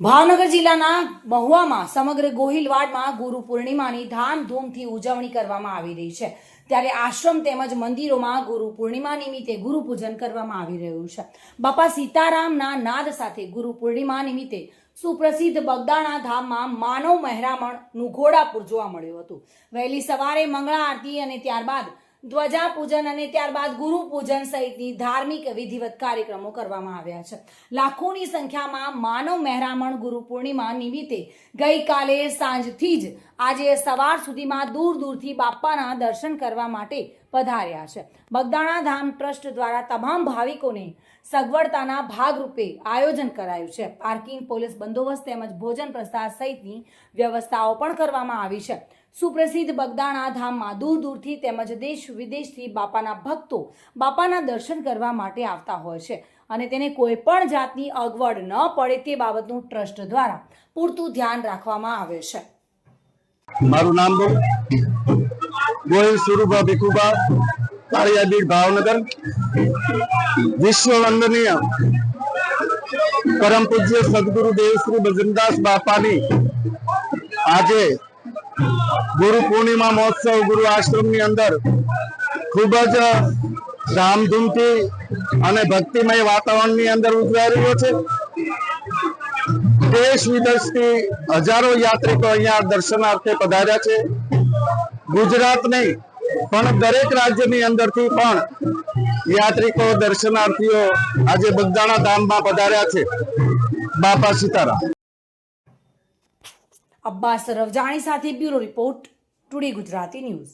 ભાવનગર જિલ્લાના મહુવામાં સમગ્ર ગોહિલવાડમાં ગુરુ પૂર્ણિમાની ધામધૂમથી ઉજવણી કરવામાં આવી રહી છે. ત્યારે આશ્રમ તેમજ મંદિરોમાં ગુરુ પૂર્ણિમા નિમિત્તે ગુરુ પૂજન કરવામાં આવી રહ્યું છે. બાપા સીતારામના નાદ સાથે ગુરુ પૂર્ણિમા નિમિત્તે સુપ્રસિદ્ધ બગદાણા ધામમાં માનવ મહેરામણનું ઘોડાપુર જોવા મળ્યું હતું. વહેલી સવારે મંગળા આરતી અને ત્યારબાદ ધ્વજા પૂજન અને ત્યારબાદ ગુરુ પૂજન સહિતની ધાર્મિક વિધિવત કાર્યક્રમો કરવામાં આવ્યા છે. લાખોની સંખ્યામાં માનવ મહેરામણ ગુરુ પૂર્ણિમા નિમિત્તે ગઈકાલે સાંજથી જ આજે સવાર સુધીમાં દૂર દૂરથી બાપાના દર્શન કરવા માટે પધાર્યા છે. બગદાણા ધામ ટ્રસ્ટ દ્વારા તમામ ભાવિકોને સગવડતાના ભાગરૂપે આયોજન કરાયું છે. પાર્કિંગ, પોલીસ બંદોબસ્ત તેમજ ભોજન પ્રસાદ સહિતની વ્યવસ્થાઓ પણ કરવામાં આવી છે. સુપ્રસિદ્ધ બગદાણા ધામમાં દૂર દૂરથી તેમજ દેશ વિદેશથી બાપાના ભક્તો બાપાના દર્શન કરવા માટે આવતા હોય છે અને તેને કોઈ પણ જાતની અગવડ ન પડે તે બાબતનું ટ્રસ્ટ દ્વારા પૂરતું ધ્યાન રાખવામાં આવે છે. મારું નામ ગોહિલ સુરુભા ભીખુભા, કાળિયાબીડ ભાવનગર વિશ્વ વંદનીય પરમ પૂજ્ય સદગુરુ દેવ શ્રી બજરંગદાસ બાપાની આજે ગુરુ પૂર્ણિમા મહોત્સવ, ગુરુ આશ્રમની અંદર ખૂબ જ ધામધૂમથી અને ભક્તિમય વાતાવરણની અંદર ઉજવાઈ રહ્યો છે. દેશ વિદેશથી હજારો યાત્રિકો અહીંયા દર્શનાર્થે પધાર્યા છે. ગુજરાત નહીં, પણ દરેક રાજ્યની અંદરથી પણ યાત્રિકો, દર્શનાર્થીઓ આજે બગદાણા ધામમાં પધાર્યા છે. બાપા સીતારામ. અબ્બાસ રવજાણી સાથે bureau report today Gujarati news.